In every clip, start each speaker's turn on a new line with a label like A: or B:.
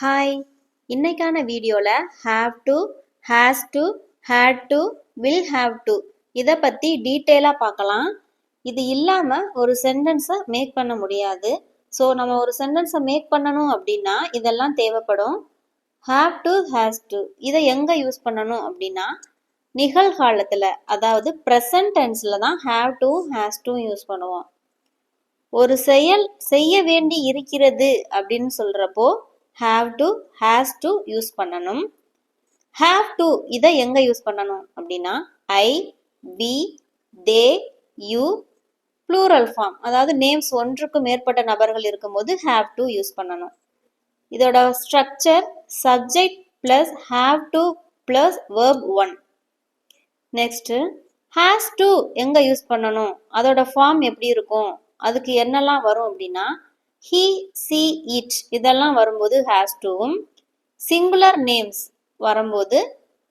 A: Hi இன்னைக்கான வீடியோவில் have to has to had to will have to இதை பற்றி டீட்டெயிலாக பார்க்கலாம். இது இல்லாமல் ஒரு சென்டென்ஸை மேக் பண்ண முடியாது. ஸோ நம்ம ஒரு சென்டென்ஸை மேக் பண்ணணும் அப்படின்னா இதெல்லாம் தேவைப்படும். ஹாவ் டு ஹேஸ் டு இதை எங்கே யூஸ் பண்ணணும் அப்படின்னா நிகழ்காலத்தில் அதாவது ப்ரெசன்ட் டென்ஸில் தான் have to has to use பண்ணுவோம். ஒரு செயல் செய்ய வேண்டி இருக்கிறது அப்படின்னு சொல்கிறப்போ have to has to use பண்ணணும். ஹாவ் டு இதை எங்கே யூஸ் பண்ணணும் அப்படின்னா I we they you plural form அதாவது நேம்ஸ் ஒன்றுக்கு மேற்பட்ட நபர்கள் இருக்கும்போது ஹாவ் டு யூஸ் பண்ணணும். இதோட structure subject plus have to plus verb one next has to எங்கே யூஸ் பண்ணணும்? அதோட ஃபார்ம் எப்படி இருக்கும்? அதுக்கு என்னெல்லாம் வரும் அப்படின்னா ஹி சி இட் இதெல்லாம் வரும்போது ஹேஸ் டூவும் சிங்குலர் நேம்ஸ் வரும்போது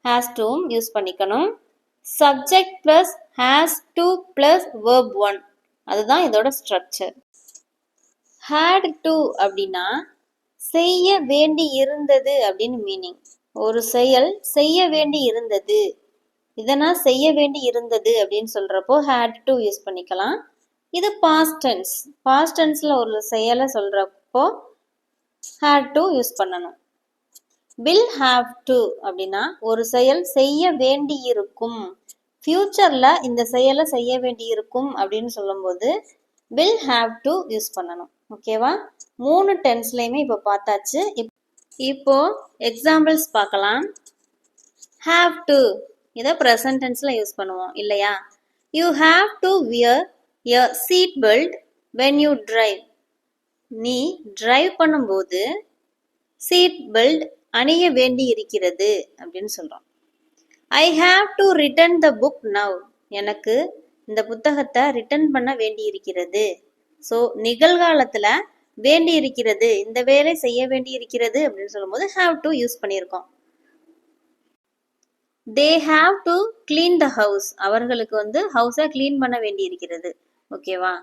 A: ஹேஸ் டூவும் யூஸ் பண்ணிக்கணும். Subject plus has to plus verb one அதுதான் இதோட ஸ்ட்ரக்சர் ஹேட் டு அப்படின்னா செய்ய வேண்டி இருந்தது அப்படின்னு மீனிங் ஒரு செயல் செய்ய வேண்டி இருந்தது. இதனா செய்ய வேண்டி இருந்தது அப்படின்னு சொல்றப்போ ஹேட் டு யூஸ் பண்ணிக்கலாம். இது பாஸ்ட் டென்ஸ் பாஸ்ட் டென்ஸில் ஒரு செயலை சொல்கிறப்போ ஹேட் டு யூஸ் பண்ணணும். வில் ஹாவ் டு அப்படின்னா ஒரு செயல் செய்ய வேண்டி இருக்கும் ஃப்யூச்சரில் இந்த செயலை செய்ய வேண்டி இருக்கும் அப்படின்னு சொல்லும்போது வில் ஹாவ் டு யூஸ் பண்ணணும். ஓகேவா மூணு டென்ஸ்லையுமே இப்போ பார்த்தாச்சு. இப் இப்போ எக்ஸாம்பிள்ஸ் பார்க்கலாம். ஹாவ் டு இதை ப்ரெசன்ட் டென்ஸில் யூஸ் பண்ணுவோம் இல்லையா? You have to wear a seat belt when you drive நீ டிரைவ் பண்ணும்போது சீட் பெல்ட் அணிய வேண்டி இருக்கிறது அப்படின்னு சொல்கிறோம் I have to return the book now எனக்கு இந்த புத்தகத்தை ரிட்டர்ன் பண்ண வேண்டி இருக்கிறது ஸோ நிகழ்காலத்தில் வேண்டி இருக்கிறது இந்த வேலை செய்ய வேண்டி இருக்கிறது அப்படின்னு சொல்லும்போது ஹாவ் டு யூஸ் பண்ணியிருக்கோம். They have to clean the house அவர்களுக்கு வந்து ஹவுஸை க்ளீன் பண்ண வேண்டி இருக்கிறது ஓகேவா?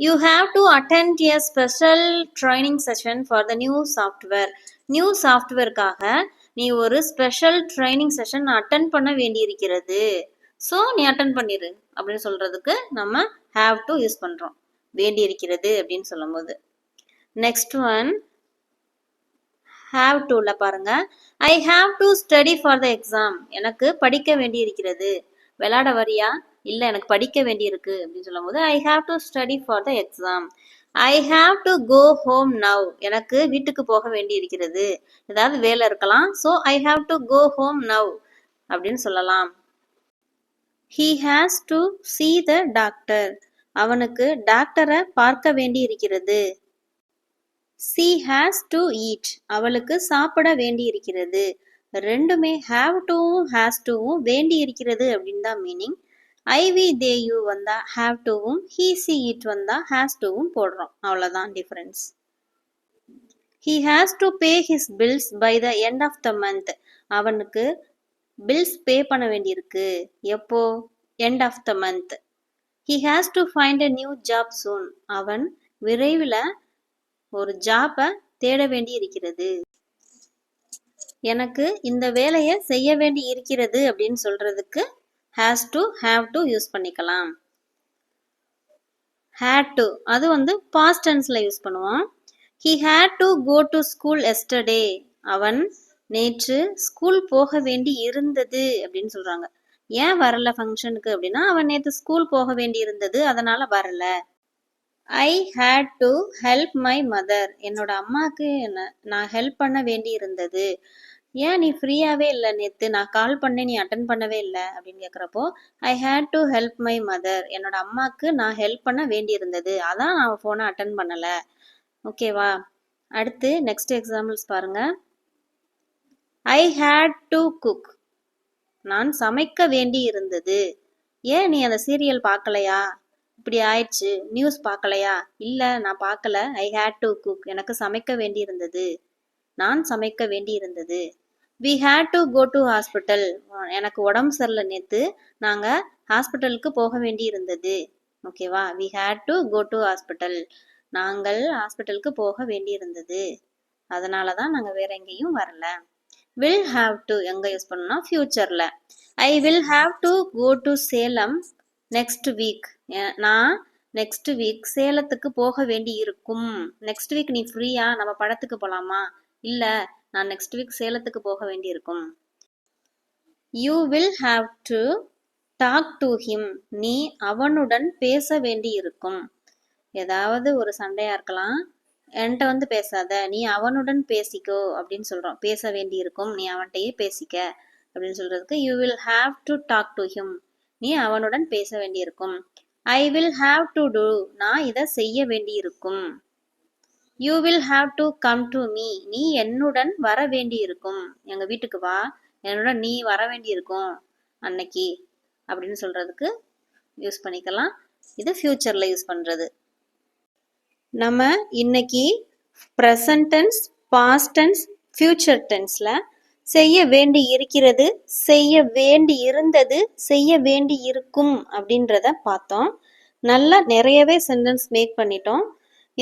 A: You have to attend a special training session for the new software new சாஃப்ட்வேர்க்காக நீ ஒரு ஸ்பெஷல் ட்ரைனிங் செஷன் அட்டன் பண்ண வேண்டி இருக்கிறது ஸோ நீ அட்டன் பண்ணிடு அப்படின்னு சொல்கிறதுக்கு நம்ம ஹாவ் டு யூஸ் பண்ணுறோம் வேண்டி இருக்கிறது அப்படின்னு சொல்லும்போது. நெக்ஸ்ட் ஒன் ஹாவ் டுல பாருங்க. I have to study for the exam எனக்கு படிக்க வேண்டி இருக்கிறது வரியா? இல்லை எனக்கு படிக்க வேண்டி இருக்கு அப்படின்னு சொல்லும்போது I have to study for the exam I have to go home now எனக்கு வீட்டுக்கு போக வேண்டி இருக்கிறது ஏதாவது வேலை இருக்கலாம். So I have to go home now அப்படின்னு சொல்லலாம். He has to see the doctor அவனுக்கு டாக்டரை பார்க்க வேண்டி இருக்கிறது சி ஹாஸ் டு ஈட் அவளுக்கு சாப்பிட வேண்டி இருக்கிறது ரெண்டுமே ஹாவ் டுவும் ஹாஸ் டுவும் வேண்டி இருக்கிறது அப்படின்னு தான் meaning I we they you வந்தால் ஹாவ் டுவும் ஹீ சி இட் வந்தால் ஹேஸ் டூவும் போடுறோம். அவ்வளோதான் difference he has to pay his bills by the end of the month அவனுக்கு பில்ஸ் பே பண்ண வேண்டியிருக்கு. எப்போ? End of the month he has to find a new job soon அவன் விரைவில் ஒரு ஜாப்பை தேட வேண்டி இருக்கிறது எனக்கு இந்த வேலையை செய்ய வேண்டி இருக்கிறது அப்படின்னு சொல்றதுக்கு has to have to use பண்ணிக்கலாம். ஹேட் டு அது வந்து பாஸ்ட் டென்ஸ்ல யூஸ் பண்ணுவோம் he had to go to school yesterday அவன் நேற்று ஸ்கூல் போக வேண்டி இருந்தது அப்படின்னு சொல்றாங்க. ஏன் வரல ஃபங்க்ஷனுக்கு அப்படின்னா அவன் நேற்று ஸ்கூல் போக வேண்டி இருந்தது அதனால வரல. I had to help my mother என்னோட அம்மாவுக்கு நான் ஹெல்ப் பண்ண வேண்டி இருந்தது. ஏன் நீ ஃப்ரீயாகவே இல்லை நேற்று நான் கால் பண்ணேன் நீ அட்டன் பண்ணவே இல்லை? அப்படின்னு கேட்குறப்போ I had to help my mother என்னோட அம்மாவுக்கு நான் ஹெல்ப் பண்ண வேண்டி இருந்தது அதான் நான் ஃபோனை அட்டன் பண்ணலை. ஓகேவா அடுத்து நெக்ஸ்ட் எக்ஸாம்பிள்ஸ் பாருங்க. ஐ ஹேட் டு குக் நான் சமைக்க வேண்டி இருந்தது ஏன் நீ அந்த சீரியல் பார்க்கலையா? இப்படி ஆயிடுச்சு. நியூஸ் பார்க்கலையா? இல்லை நான் பார்க்கல. ஐ ஹேட் டு குக் எனக்கு சமைக்க வேண்டி இருந்தது நான் சமைக்க வேண்டி இருந்தது we had to go to hospital எனக்கு உடம்பு சரியில்லை நேற்று நாங்கள் ஹாஸ்பிட்டலுக்கு போக வேண்டி இருந்தது ஓகேவா? We had to go to hospital நாங்கள் ஹாஸ்பிட்டலுக்கு போக வேண்டி இருந்தது அதனால தான் நாங்கள் வேற எங்கேயும் வரல. வில் ஹாவ் டு எங்கே யூஸ் பண்ணணும்னா ஃப்யூச்சரில் I will have to go to Salem next week நான் நெக்ஸ்ட் வீக் சேலத்துக்கு போக வேண்டி இருக்கும் நெக்ஸ்ட் வீக் நீ ஃப்ரீயா நம்ம படத்துக்கு போகலாமா இல்லை நான் நெக்ஸ்ட் வீக் சேலத்துக்கு போக வேண்டி இருக்கும் you will have to talk to him நீ அவனுடன் பேச வேண்டி இருக்கும் ஏதாவது ஒரு சண்டையா இருக்கலாம். என்கிட்ட வந்து பேசாத. நீ அவனுடன் பேசிக்கோ அப்படின்னு சொல்றோம். பேச வேண்டி இருக்கும் நீ அவன்கிட்டயே பேசிக்க அப்படின்னு சொல்றதுக்கு you will have to talk to him நீ அவனுடன் பேச வேண்டியிருக்கும். I will have to do நான் இதை செய்ய வேண்டியிருக்கும். You will have to come to me நீ என்னுடன் வர வேண்டியிருக்கும். எங்க வீட்டுக்கு வா. என்னுடன் நீ வர வேண்டியிருக்கும் அன்னைக்கு. அப்படின்னு சொல்றதுக்கு யூஸ் பண்ணிக்கலாம். இது ஃபியூச்சர்ல யூஸ் பண்றது. நம்ம இன்னைக்கு present tense past tense future டென்ஸில் செய்ய வேண்டி இருக்கிறது செய்ய வேண்டி இருந்தது செய்ய வேண்டி இருக்கும் அப்படின்றத பார்த்தோம். நல்லா நிறையவே சென்டென்ஸ் மேக் பண்ணிட்டோம்.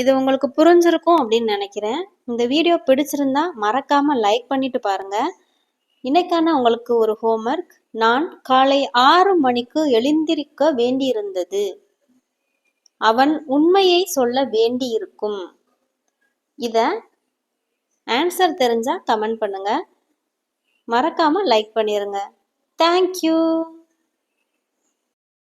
A: இது உங்களுக்கு புரிஞ்சிருக்கும் அப்படின்னு நினைக்கிறேன். இந்த வீடியோ பிடிச்சிருந்தா மறக்காம லைக் பண்ணிட்டு பாருங்க. இன்னைக்கான உங்களுக்கு ஒரு ஹோம்ஒர்க் நான் காலை ஆறு மணிக்கு எழுந்திருக்க வேண்டியிருந்தது. அவன் உண்மையை சொல்ல வேண்டியிருக்கும். இத ஆன்சர் தெரிஞ்சா கமெண்ட் பண்ணுங்க. மறக்காம லைக் பண்ணிருங்க. தேங்க்யூ